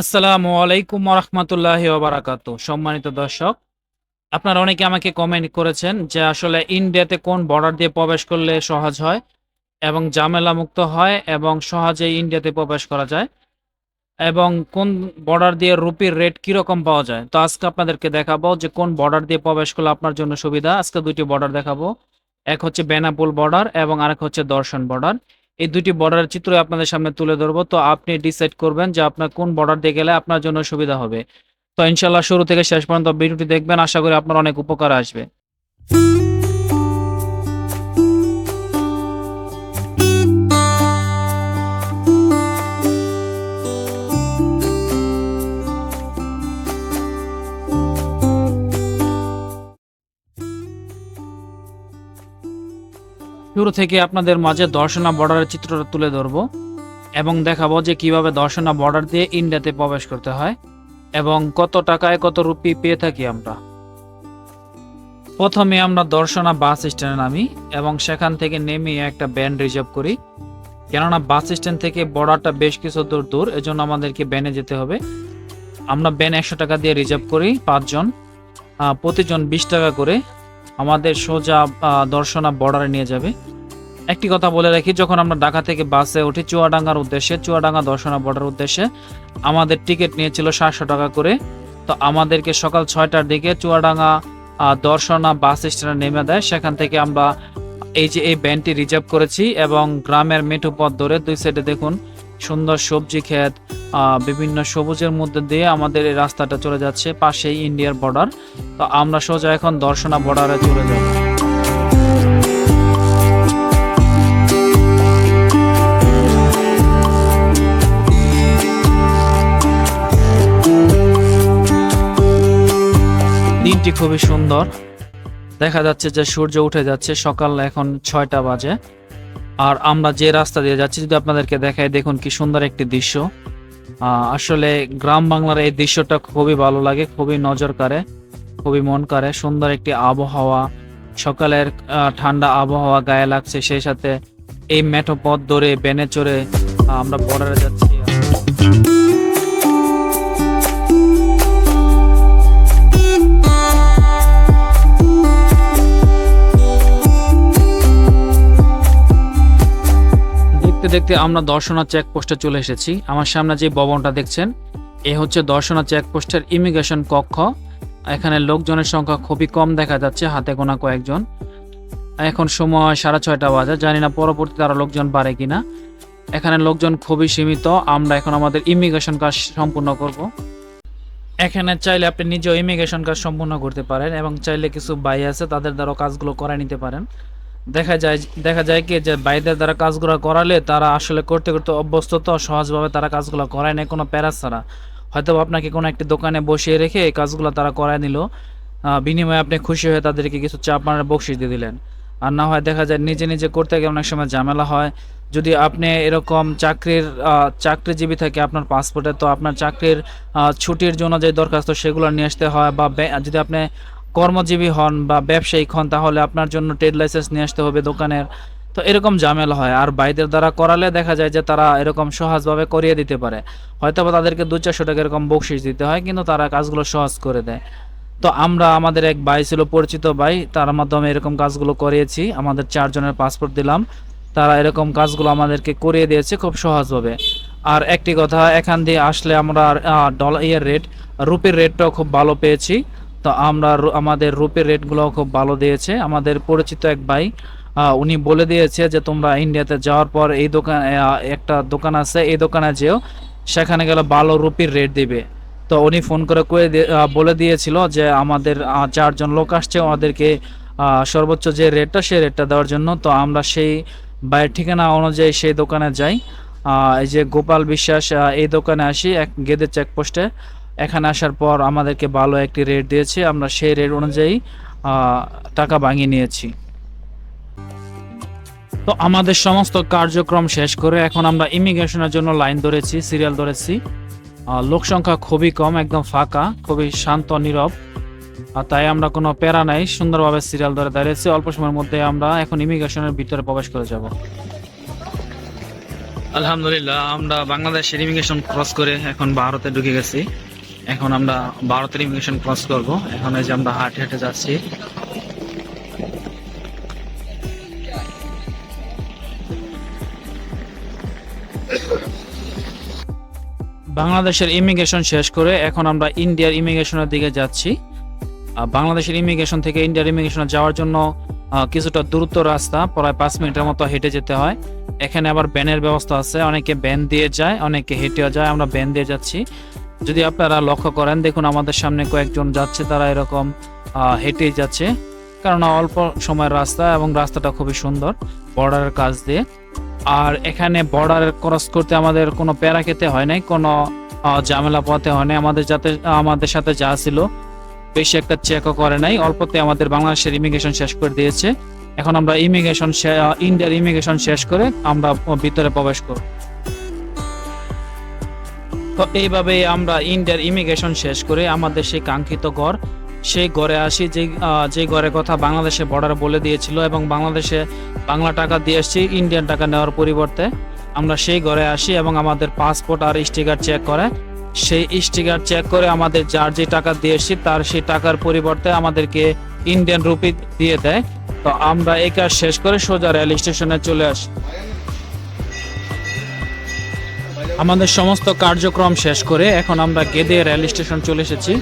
আসসালামু আলাইকুম রহমতুল্লাহ বারাকাত সম্মানিত দর্শক, আপনারা অনেকে আমাকে কমেন্ট করেছেন যে আসলে ইন্ডিয়াতে কোন বর্ডার দিয়ে প্রবেশ করলে সহজ হয় এবং ঝামেলা মুক্ত হয় এবং সহজে ইন্ডিয়াতে প্রবেশ করা যায় এবং কোন বর্ডার দিয়ে রুপির রেট কীরকম পাওয়া যায়। তো আজকে আপনাদেরকে দেখাবো যে কোন বর্ডার দিয়ে প্রবেশ করলে আপনার জন্য সুবিধা। আজকে দুইটি বর্ডার দেখাবো, এক হচ্ছে বেনাপুল বর্ডার এবং আরেক হচ্ছে দর্শন বর্ডার এই দুটি বর্ডারের চিত্র আপনাদের সামনে তুলে ধরবো। তো আপনি ডিসাইড করবেন যে আপনার কোন বর্ডার দিয়ে গেলে আপনার জন্য সুবিধা হবে। তো ইনশাল্লাহ শুরু থেকে শেষ পর্যন্ত ভিডিওটি দেখবেন। আশা করি আপনার অনেক উপকার আসবে। শুরু থেকে আপনাদের মাঝে দর্শনা বর্ডারের চিত্রটা তুলে ধরবো এবং দেখাবো যে কীভাবে দর্শনা বর্ডার দিয়ে ইন্ডিয়াতে প্রবেশ করতে হয় এবং কত টাকায় কত রুপি পেয়ে থাকি আমরা। প্রথমে আমরা দর্শনা বাস স্ট্যান্ডে নামি এবং সেখান থেকে নেমে একটা ব্যান রিজার্ভ করি। কেননা বাস স্ট্যান্ড থেকে বর্ডারটা বেশ কিছু দূর দূর, এজন্য আমাদেরকে ব্যানে যেতে হবে। আমরা ব্যান একশো টাকা দিয়ে রিজার্ভ করি পাঁচজন প্রতিজন বিশ টাকা করে। আমাদের সোজা দর্শনা বর্ডারে নিয়ে যাবে। একটি কথা বলে রাখি, যখন আমরা ঢাকা থেকে বাসে উঠি চুয়াডাঙ্গার উদ্দেশ্যে, চুয়াডাঙ্গা দর্শনা বর্ডার উদ্দেশ্যে, আমাদের টিকিট নিয়েছিল সাতশো টাকা করে। তো আমাদেরকে সকাল ছয়টার দিকে চুয়াডাঙ্গা দর্শনা বাস স্ট্যান্ডে নেমে দেয়। সেখান থেকে আমরা এই যে, এই ব্যানটি রিজার্ভ করেছি এবং গ্রামের মেঠো পথ ধরে দুই সাইডে দেখুন সুন্দর সবজি ক্ষেত বিভিন্ন সবুজের মধ্যে দিয়ে আমাদের এই রাস্তাটা চলে যাচ্ছে পাশেই ইন্ডিয়ার বর্ডার তো আমরা সোজা এখন দর্শনা বর্ডারে চলে যাব। দিনটি খুবই সুন্দর। দেখা যাচ্ছে যে সূর্য উঠে যাচ্ছে, সকাল এখন ছয়টা বাজে। আর আমরা যে রাস্তা দিয়ে যাচ্ছি, যদি আপনাদেরকে দেখাই, দেখুন কি সুন্দর একটি দৃশ্য। আসলে গ্রাম বাংলার এই দৃশ্যটা খুবই ভালো লাগে, খুবই নজর কাড়ে, খুবই মন কাড়ে। সুন্দর একটি আবহাওয়া, সকালের ঠান্ডা আবহাওয়া গায়ে লাগছে, সেই সাথে এই মেঠো পথ ধরে বেনে চড়ে আমরা বর্ডারে যাচ্ছি। দেখতে দেখতে আমরা দর্শনা চেকপোস্টে চলে এসেছি। আমার সামনে যে ভবনটা দেখছেন, এ হচ্ছে দর্শনা চেকপোস্টের ইমিগ্রেশন কক্ষ। এখানে লোকজনের সংখ্যা খুবই কম দেখা যাচ্ছে, হাতে গোনা কয়েকজন। এখন সময় সাড়ে ছয়টা বাজে, জানি না পরবর্তীতে আরও লোকজন বাড়ে কিনা। এখানে লোকজন খুবই সীমিত, আমরা এখন আমাদের ইমিগ্রেশন কাজ সম্পূর্ণ করব। এখানে চাইলে আপনি নিজেও ইমিগ্রেশন কাজ সম্পূর্ণ করতে পারেন এবং চাইলে কিছু বাই আছে, তাদের দ্বারা কাজগুলো করে নিতে পারেন। দেখা যায় দেখা যায় কি যে বাইদের দ্বারা কাজগুলো করালে তারা আসলে করতে করতে অভ্যস্ত তো, সহজভাবে তারা কাজগুলো করায় না কোনো প্যারাস ছাড়া। হয়তো আপনাকে কোনো একটি দোকানে বসিয়ে রেখে এই কাজগুলো তারা করায় নিল। বিনিময়ে আপনি খুশি হয়ে তাদেরকে কিছু চাপ মারার বকশিস দিয়ে দিলেন। আর না হয় দেখা যায় নিজে নিজে করতে গিয়ে অনেক সময় ঝামেলা হয়। যদি আপনি এরকম চাকরির চাকরিজীবী থাকে আপনার পাসপোর্টে তো আপনার চাকরির ছুটির জন্য যে দরখাস্ত সেগুলো নিয়ে আসতে হয় বা যদি আপনি কর্মজীবী হন বা ব্যবসায়িক হন, তাহলে আপনার জন্য ট্রেড লাইসেন্স নিয়ে আসতে হবে দোকানের। তো এরকম ঝামেলা হয়। আর বাইদের দ্বারা করালে দেখা যায় যে তারা এরকম সহজভাবে করিয়ে দিতে পারে। হয়তো বা তাদেরকে দু চারশো টাকা এরকম বকশিস দিতে হয়, কিন্তু তারা কাজগুলো সহজ করে দেয়। তো আমরা, আমাদের এক ভাই ছিল পরিচিত ভাই, তার মাধ্যমে এরকম কাজগুলো করিয়েছি। আমাদের চারজনের পাসপোর্ট দিলাম। তারা এরকম কাজগুলো আমাদেরকে করিয়ে দিয়েছে খুব সহজভাবে। আর একটি কথা, এখান দিয়ে আসলে আমরা ডলার ইয়ের রেট রুপির রেটটাও খুব ভালো পেয়েছি। তো আমরা আমাদের রুপির রেটগুলোও খুব ভালো দিয়েছে। আমাদের পরিচিত এক ভাই উনি বলে দিয়েছে যে তোমরা ইন্ডিয়াতে যাওয়ার পর এই দোকান একটা দোকান আছে এই দোকানে যেও সেখানে গেলে ভালো রুপির রেট দিবে। তো উনি ফোন করে বলে দিয়েছিল যে আমাদের চারজন লোক আসছে আহ, সর্বোচ্চ যে রেটটা সেই রেটটা দেওয়ার জন্য। তো আমরা সেই বাইরের ঠিকানা অনুযায়ী সেই দোকানে যাই। এই যে গোপাল বিশ্বাস এই দোকানে আসি এক গেদের চেকপোস্টে এখানে আসার পর আমাদেরকে ভালো একটি রেট দিয়েছে, আমরা সেই রেট অনুযায়ী টাকা ভাঙিয়ে নিয়েছি। তো আমাদের সমস্ত কার্যক্রম শেষ করে এখন আমরা ইমিগ্রেশনের জন্য লাইন ধরেছি, সিরিয়াল ধরেছি। লোক সংখ্যা খুবই কম, একদম ফাঁকা, খুবই শান্ত, নীরব। তাই আমরা কোনো প্যারা নাই, সুন্দরভাবে সিরিয়াল ধরে দাঁড়িয়েছি। অল্প সময়ের মধ্যে আমরা এখন ইমিগ্রেশনের ভিতরে প্রবেশ করে যাব। আলহামদুলিল্লাহ, আমরা বাংলাদেশের ইমিগ্রেশন ক্রস করে এখন ভারতে ঢুকে গেছি। এখন আমরা ভারতের ইমিগ্রেশন ক্রস করব। এখন এই যে আমরা হাঁটে হাঁটে যাচ্ছি। বাংলাদেশের ইমিগ্রেশন শেষ করে এখন আমরা ইন্ডিয়ার ইমিগ্রেশনের দিকে যাচ্ছি। বাংলাদেশের ইমিগ্রেশন থেকে ইন্ডিয়ার ইমিগ্রেশনে যাওয়ার জন্য কিছুটা দূরত্ব রাস্তা, প্রায় পাঁচ মিনিটের মতো হেঁটে যেতে হয়। এখানে আবার ব্যানের ব্যবস্থা আছে। অনেকে ব্যান দিয়ে যায়, অনেকে হেঁটেও যায়। আমরা ব্যান দিয়ে যাচ্ছি। যদি আপনারা লক্ষ্য করেন, দেখুন আমাদের সামনে কয়েকজন যাচ্ছে, তারা এরকম হেঁটেই যাচ্ছে। কারণ অল্প সময়ের রাস্তা এবং রাস্তাটা খুবই সুন্দর, বর্ডারের কাজ দিয়ে। আর এখানে বর্ডার ক্রস করতে আমাদের কোনো প্যারা খেতে হয় নাই, কোনো ঝামেলা পোহাতে হয় নাই। আমাদের যাতে, আমাদের সাথে যা ছিল, বেশি একটা চেকও করে নাই। অল্পতে আমাদের বাংলাদেশের ইমিগ্রেশন শেষ করে দিয়েছে। এখন আমরা ইমিগ্রেশন ইন্ডিয়ার ইমিগ্রেশন শেষ করে আমরা ভিতরে প্রবেশ করব। তো এইভাবে আমরা ইন্ডিয়ার ইমিগ্রেশন শেষ করে আমাদের সেই কাঙ্ক্ষিত ঘর, সেই ঘরে আসি, যে যে ঘরের কথা বাংলাদেশে বর্ডার বলে দিয়েছিল এবং বাংলাদেশে বাংলা টাকা দিয়ে এসছি ইন্ডিয়ান টাকা নেওয়ার পরিবর্তে আমরা সেই ঘরে আসি এবং আমাদের পাসপোর্ট আর স্টিকার চেক করে। সেই স্টিকার চেক করে আমাদের যার যে টাকা দিয়ে এসছি, তার সেই টাকার পরিবর্তে আমাদেরকে ইন্ডিয়ান রুপি দিয়ে দেয়। তো আমরা এই কাজ শেষ করে সোজা রেল স্টেশনে চলে আসি। আমাদের সমস্ত কার্যক্রম শেষ করে এখন আমরা গেদে রেল স্টেশন চলে এসেছি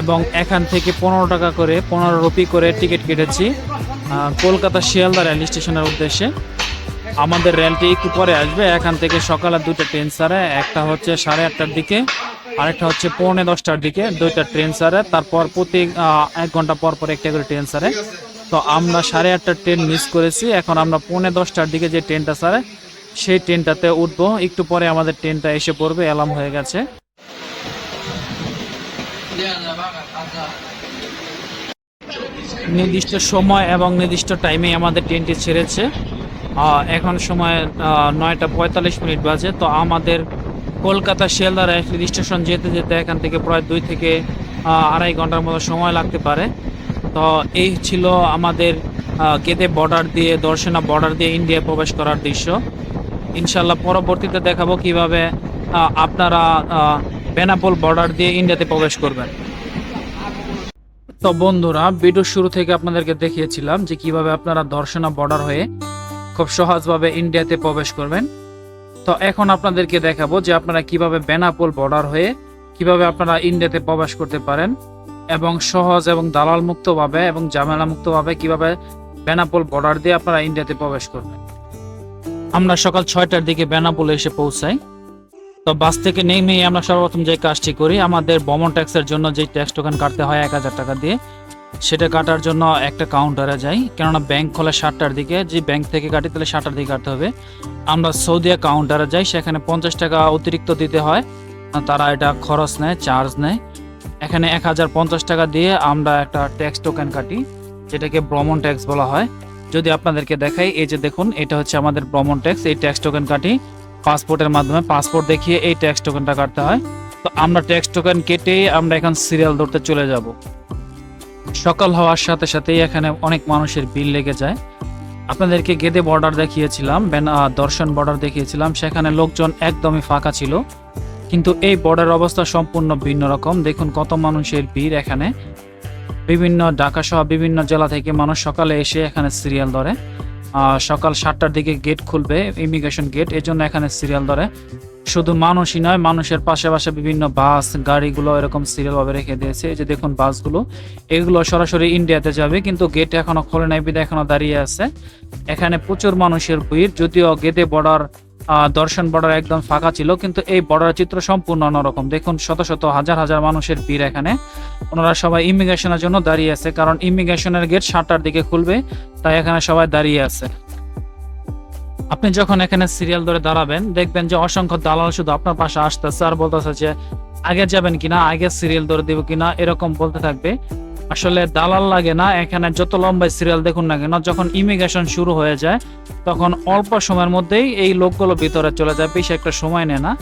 এবং এখান থেকে পনেরো টাকা করে, পনেরো রুপি করে টিকিট কেটেছি কলকাতা শিয়ালদা রেল স্টেশনের উদ্দেশ্যে। আমাদের রেলটি একটু পরে আসবে, এখান থেকে সকালে দুটো ট্রেন সারে একটা হচ্ছে সাড়ে আটটার দিকে, আরেকটা হচ্ছে পৌনে দশটার দিকে, দুইটা ট্রেন সারে তারপর প্রতি এক ঘণ্টা পর পর একটা করে ট্রেন সারে তো আমরা সাড়ে আটটার ট্রেন মিস করেছি, এখন আমরা পৌনে দশটার দিকে যে ট্রেনটা সারে সেই ট্রেনটাতে উঠবো। একটু পরে আমাদের ট্রেনটা এসে পড়বে অ্যালার্ম হয়ে গেছে। নির্দিষ্ট সময় এবং নির্দিষ্ট টাইমে আমাদের ট্রেনটি ছেড়েছে। এখন সময় নয়টা পঁয়তাল্লিশ মিনিট বাজে। তো আমাদের কলকাতা শিয়ালদা রেল স্টেশন যেতে যেতে এখান থেকে প্রায় দুই থেকে আড়াই ঘণ্টার মতো সময় লাগতে পারে। তো এই ছিল আমাদের গেদে বর্ডার দিয়ে, দর্শনা বর্ডার দিয়ে ইন্ডিয়া প্রবেশ করার দৃশ্য। ইনশাল্লাহ পরবর্তীতে দেখাবো কীভাবে আপনারা বেনাপোল বর্ডার দিয়ে ইন্ডিয়াতে প্রবেশ করবেন। তো বন্ধুরা ভিডিও শুরু থেকে আপনাদেরকে দেখিয়েছিলাম যে কীভাবে আপনারা দর্শনা বর্ডার হয়ে খুব সহজভাবে ইন্ডিয়াতে প্রবেশ করবেন। তো এখন আপনাদেরকে দেখাবো যে আপনারা কীভাবে বেনাপোল বর্ডার হয়ে কীভাবে আপনারা ইন্ডিয়াতে প্রবেশ করতে পারেন এবং সহজ এবং দালাল মুক্তভাবে এবং ঝামেলা মুক্তভাবে কীভাবে বেনাপোল বর্ডার দিয়ে আপনারা ইন্ডিয়াতে প্রবেশ করবেন। আমরা সকাল ছয়টার দিকে বেনাপোলে এসে পৌঁছাই। তো বাস থেকে নেমে আমরা সর্বপ্রথম যে কাজটি করি, আমাদের ভ্রমণ ট্যাক্সের জন্য যে ট্যাক্স টোকেন কাটতে হয় এক হাজার টাকা দিয়ে, সেটা কাটার জন্য একটা কাউন্টারে যাই। কেননা ব্যাংক খোলা সাতটার দিকে, যে ব্যাংক থেকে কাটি তাহলে সাতটার দিকে কাটতে হবে। আমরা সৌদিয়া কাউন্টারে যাই, সেখানে পঞ্চাশ টাকা অতিরিক্ত দিতে হয়। তারা এটা খরচ নেয়, চার্জ নেয়। এখানে এক হাজার পঞ্চাশ টাকা দিয়ে আমরা একটা ট্যাক্স টোকেন কাটি, যেটাকে ভ্রমণ ট্যাক্স বলা হয়। যদি আপনাদেরকে দেখাই, এই যে দেখুন, এটা হচ্ছে আমাদের ভ্রমণ ট্যাক্স এই ট্যাক্স টোকেন কাটি পাসপোর্টের মাধ্যমে পাসপোর্ট দেখিয়ে এই ট্যাক্স টোকেনটা কাটতে হয়। তো আমরা ট্যাক্স টোকেন কেটে আমরা এখন সিরিয়াল ধরতে চলে যাব। সকাল হওয়ার সাথে সাথেই এখানে অনেক মানুষের ভিড় লেগে যায়। আপনাদেরকে গেদে বর্ডার দেখিয়েছিলাম দর্শন বর্ডার দেখিয়েছিলাম। সেখানে লোকজন একদমই ফাঁকা ছিল। কিন্তু এই বর্ডার অবস্থা সম্পূর্ণ ভিন্ন রকম। দেখুন কত মানুষের ভিড় এখানে। বিভিন্ন ঢাকা সহ বিভিন্ন জেলা থেকে মানুষ সকালে এসে এখানে সিরিয়াল ধরে। সকাল সাতটার দিকে গেট খুলবে ইমিগ্রেশন গেটের জন্য এখানে সিরিয়াল ধরে। শুধু মানুষই নয়, মানুষের পাশে পাশে বিভিন্ন বাস, গাড়িগুলো এরকম সিরিয়াল ভাবে রেখে দিয়েছে। এই যে দেখুন বাসগুলো, এগুলো সরাসরি ইন্ডিয়াতে যাবে, কিন্তু গেট এখনও খোলে নাই বিদে এখনও দাঁড়িয়ে আছে। এখানে প্রচুর মানুষের ভিড়, যদিও গেটে বর্ডার দর্শন বর্ডার একদম ফাঁকা ছিল, কিন্তু এই বর্ডার চিত্র সম্পূর্ণ অন্যরকম। দেখুন, শত শত হাজার হাজার মানুষের ভিড় এখানে। ওনারা সবাই ইমিগ্রেশনের জন্য দাঁড়িয়ে আছে, কারণ ইমিগ্রেশনের গেট সাতটার দিকে খুলবে, তাই এখানে সবাই দাঁড়িয়ে আছে। আপনি যখন এখানে সিরিয়াল ধরে দাঁড়াবেন, দেখবেন যে অসংখ্য দালাল শুধু আপনার পাশে আসতেছে আর বলতেছে যে, আগে যাবেন কিনা? আগে সিরিয়াল ধরে দিব কিনা? এরকম বলতে থাকবে। আসলে দালাল লাগে না, এখানে যত লম্বা সিরিয়াল দেখুন না কেন, যখন ইমিগ্রেশন শুরু হয়ে যায়, তখন অল্প সময়ের মধ্যেই এই লোকগুলো ভিতরে চলে যায়, বেশি একটা সময় নেয় না।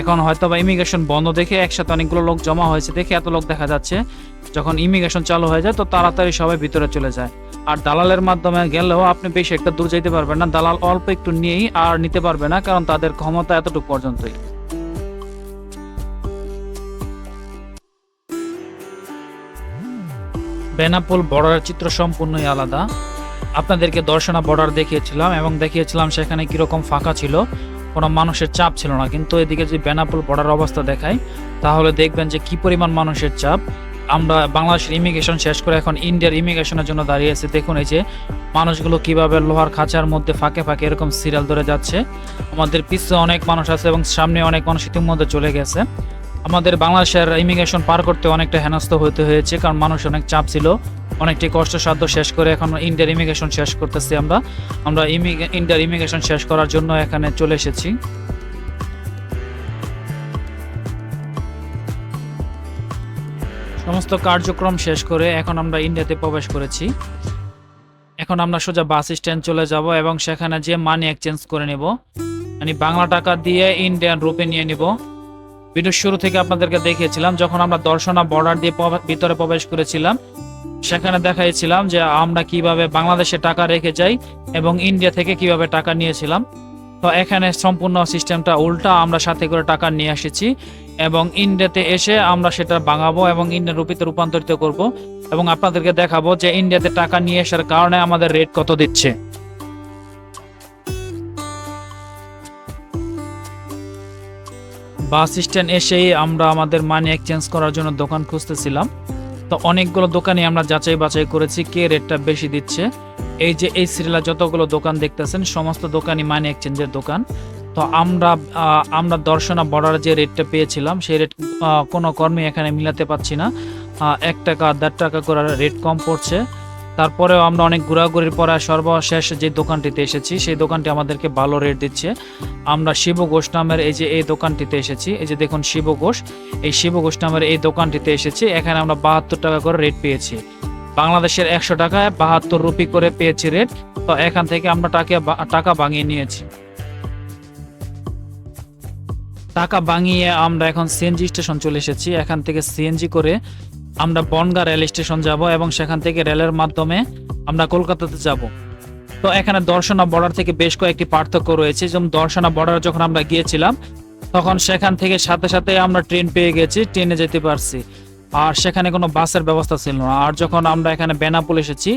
এখন হয়তো বা ইমিগ্রেশন বন্ধ দেখে একসাথে অনেকগুলো লোক জমা হয়েছে, দেখে এত লোক দেখা যাচ্ছে। যখন ইমিগ্রেশন চালু হয়ে যায়, তো তাড়াতাড়ি সবাই ভিতরে চলে যায়। আর দালালের মাধ্যমে গেলেও আপনি বেশি একটা দূর যেতে পারবেন না, দালাল অল্প একটু নিয়েই আর নিতে পারবে না, কারণ তাদের ক্ষমতা এতটুকু পর্যন্তই। বেনাপোল বর্ডারের চিত্র সম্পূর্ণই আলাদা। আপনাদেরকে দর্শনা বর্ডার দেখিয়েছিলাম এবং দেখিয়েছিলাম সেখানে কীরকম ফাঁকা ছিল, কোনো মানুষের চাপ ছিল না। কিন্তু এদিকে যদি বেনাপোল বর্ডার অবস্থা দেখায় তাহলে দেখবেন যে কি পরিমাণ মানুষের চাপ। আমরা বাংলাদেশের ইমিগ্রেশন শেষ করে এখন ইন্ডিয়ার ইমিগ্রেশনের জন্য দাঁড়িয়ে আছি। দেখুন এই যে মানুষগুলো কীভাবে লোহার খাঁচার মধ্যে ফাঁকে ফাঁকে এরকম সিরিয়াল ধরে যাচ্ছে। আমাদের পিছনে অনেক মানুষ আছে এবং সামনে অনেক মানুষ ইতিমধ্যে চলে গেছে। আমাদের বাংলাদেশের ইমিগ্রেশন পার করতে অনেকটা হেনস্থ হতে হয়েছে, কারণ মানুষ অনেক চাপ ছিল। অনেকটি কষ্টসাধ্য শেষ করে এখন ইন্ডিয়ার ইমিগ্রেশন শেষ করতেছি আমরা। আমরা ইন্ডিয়ার ইমিগ্রেশন শেষ করার জন্য এখানে চলে এসেছি। সমস্ত কার্যক্রম শেষ করে এখন আমরা ইন্ডিয়াতে প্রবেশ করেছি। এখন আমরা সোজা বাস স্ট্যান্ড চলে যাব এবং সেখানে যে মানি এক্সচেঞ্জ করে নেব। মানে বাংলা টাকা দিয়ে ইন্ডিয়ান রুপে নিয়ে নিব। ভিডিওর শুরু থেকে আপনাদেরকে দেখিয়েছিলাম, যখন আমরা দর্শনা বর্ডার দিয়ে ভিতরে প্রবেশ করেছিলাম, সেখানে দেখাইছিলাম যে আমরা কীভাবে বাংলাদেশে টাকা রেখে যাই এবং ইন্ডিয়া থেকে কীভাবে টাকা নিয়েছিলাম। তো এখানে সম্পূর্ণ সিস্টেমটা উল্টা, আমরা সাথে করে টাকা নিয়ে এসেছি এবং ইন্ডিয়াতে এসে আমরা সেটা বাঙাবো এবং ইন্ডিয়ান রুপিতে রূপান্তরিত করব। এবং আপনাদেরকে দেখাবো যে ইন্ডিয়াতে টাকা নিয়ে আসার কারণে আমাদের রেট কত দিচ্ছে। বাস স্ট্যান্ড এসেই আমরা আমাদের মানি এক্সচেঞ্জ করার জন্য দোকান খুঁজতেছিলাম। তো অনেকগুলো দোকানে আমরা যাচাই বাছাই করেছি, কে রেটটা বেশি দিচ্ছে। এই যে এই সিরিয়ালে যতগুলো দোকান দেখতেছেন, সমস্ত দোকানই মানি এক্সচেঞ্জের দোকান। তো আমরা আমরা দর্শনা বর্ডার যে রেটটা পেয়েছিলাম, সেই রেট কোনো কর্মী এখানে মিলাতে পারছি না। এক টাকা, দেড় টাকা করে রেট কম পড়ছে। তারপরেও আমরা অনেক ঘোরাঘুরির পরে সর্বশেষ যে দোকানটিতে এসেছি, সেই দোকানটি আমাদেরকে ভালো রেট দিচ্ছে। আমরা শিব ঘোষ নামের এই যে, এই দোকানটিতে এসেছি, এই যে দেখুন শিব ঘোষ, এই শিব ঘোষ নামের এই দোকানটিতে এসেছি। এখানে আমরা বাহাত্তর টাকা করে রেট পেয়েছি। বাংলাদেশের একশো টাকায় বাহাত্তর রুপি করে পেয়েছি রেট তো এখান থেকে আমরা টাকা টাকা ভাঙিয়ে নিয়েছি। টাকা ভাঙিয়ে আমরা এখন সিএনজি স্টেশন চলে এসেছি। এখান থেকে সিএনজি করে আমরা বনগা রেল স্টেশন যাব এবং সেখান থেকে রেলের মাধ্যমে আমরা কলকাতাতে যাব। তো এখানে দর্শনা বর্ডার থেকে বেশ কয়েকটি পার্থক্য রয়েছে। যেমন দর্শনা বর্ডার যখন আমরা গিয়েছিলাম, তখন সেখান থেকে সাথে সাথে আমরা ট্রেন পেয়ে গেছি, ট্রেনে যেতে পারছি। আর সেখানে কোনো বাসের ব্যবস্থা ছিল না। আর যখন আমরা এখানে বেনাপুল এসেছি,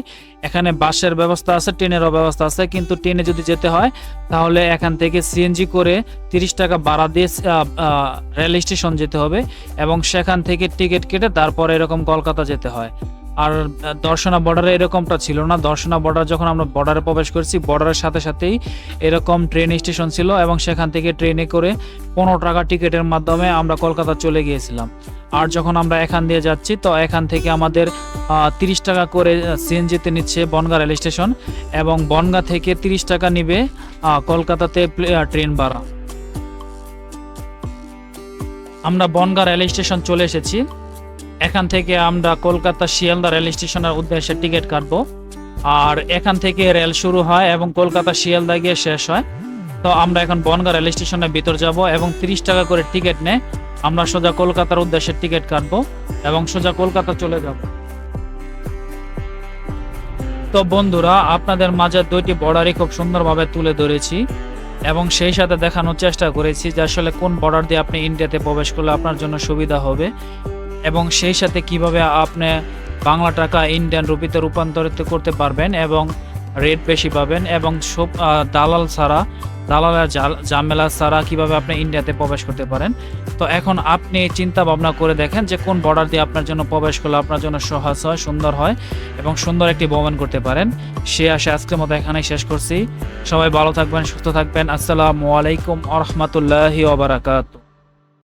এখানে বাসের ব্যবস্থা আছে, ট্রেনেরও ব্যবস্থা আছে, কিন্তু ট্রেনে যদি যেতে হয়, তাহলে এখান থেকে সিএনজি করে তিরিশ টাকা ভাড়া দিয়ে রেল স্টেশন যেতে হবে এবং সেখান থেকে টিকিট কেটে তারপরে এরকম কলকাতা যেতে হয়। আর দর্শনা বর্ডারে এরকমটা ছিল না। দর্শনা বর্ডার যখন আমরা বর্ডারে প্রবেশ করেছি বর্ডারের সাথে সাথেই এরকম ট্রেন স্টেশন ছিল এবং সেখান থেকে ট্রেনে করে পনেরো টাকা টিকিটের মাধ্যমে আমরা কলকাতা চলে গিয়েছিলাম। আর যখন আমরা এখান দিয়ে যাচ্ছি, তো এখান থেকে আমাদের তিরিশ টাকা করে সিএনজিতে নিচ্ছে বনগা রেল স্টেশন এবং বনগা থেকে তিরিশ টাকা নিবে কলকাতাতে ট্রেন ভাড়া। আমরা বনগা রেল স্টেশন চলে এসেছি। এখান থেকে আমরা কলকাতা শিয়ালদা রেল স্টেশনের উদ্দেশ্যে টিকিট কাটবো। আর এখান থেকে রেল শুরু হয় এবং কলকাতা শিয়ালদা গিয়ে শেষ হয়। তো আমরা এখন বনগা রেল স্টেশনের ভিতর যাব এবং তিরিশ টাকা করে টিকিট নেয় আমরা সোজা কলকাতার উদ্দেশ্যে টিকিট কাটবো এবং সোজা কলকাতা চলে যাব। তো বন্ধুরা, আপনাদের মাঝে দুইটি বর্ডারই খুব সুন্দরভাবে তুলে ধরেছি এবং সেই সাথে দেখানোর চেষ্টা করেছি যে আসলে কোন বর্ডার দিয়ে আপনি ইন্ডিয়াতে প্রবেশ করলে আপনার জন্য সুবিধা হবে। এবং সেই সাথে কীভাবে আপনি বাংলা টাকা ইন্ডিয়ান রুপিতে রূপান্তরিত করতে পারবেন এবং রেট বেশি পাবেন এবং সব দালাল ছাড়া, দালালের জামেলা ছাড়া কীভাবে আপনি ইন্ডিয়াতে প্রবেশ করতে পারেন। তো এখন আপনি চিন্তা ভাবনা করে দেখেন যে কোন বর্ডার দিয়ে আপনার জন্য প্রবেশ করলে আপনার জন্য সহজ হয়, সুন্দর হয় এবং সুন্দর একটি ভ্রমণ করতে পারেন। সে আসে আজকের মতো এখানেই শেষ করছি। সবাই ভালো থাকবেন, সুস্থ থাকবেন। আসসালামু আলাইকুম আ রহমতুল্লাহি ওবরাকাতু